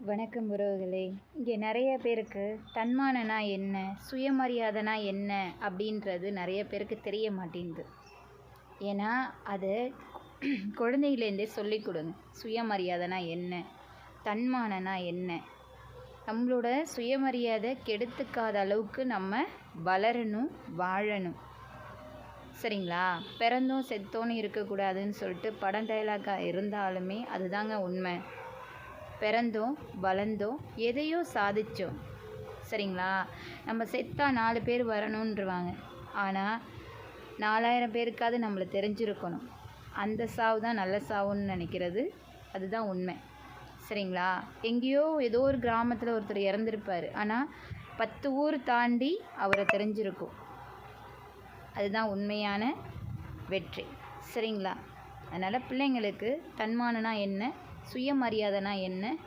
வணக்கம் உறவுகளே. இங்கே நிறைய பேருக்கு தன்மானனா என்ன சுயமரியாதைனா என்ன அப்படின்றது நிறைய பேருக்கு தெரிய மாட்டேங்குது. ஏன்னா அது குழந்தையிலேருந்தே சொல்லிக் கொடுங்க. சுயமரியாதைனா என்ன தன்மானனா என்ன. நம்மளோட சுயமரியாதை கெடுத்துக்காத அளவுக்கு நம்ம வளரணும் வாழணும். சரிங்களா? பிறந்தோம் செத்தோன்னு இருக்கக்கூடாதுன்னு சொல்லிட்டு படம் டைலாக்காக இருந்தாலுமே அதுதாங்க உண்மை. பிறந்தோம் வளர்ந்தோம் எதையோ சாதித்தோம் சரிங்களா? நம்ம செத்தா நாலு பேர் வரணுன்றவாங்க ஆனால் நாலாயிரம் பேருக்காவது நம்மளை தெரிஞ்சிருக்கணும். அந்த சாவு தான் நல்ல சாவுன்னு நினைக்கிறது. அதுதான் உண்மை. சரிங்களா? எங்கேயோ ஏதோ ஒரு கிராமத்தில் ஒருத்தர் இறந்துருப்பார். ஆனால் பத்து ஊர் தாண்டி அவரை தெரிஞ்சிருக்கும். அதுதான் உண்மையான வெற்றி. சரிங்களா? அதனால் பிள்ளைங்களுக்கு தன்மானனா என்ன? சுயமரியாதைனா என்ன?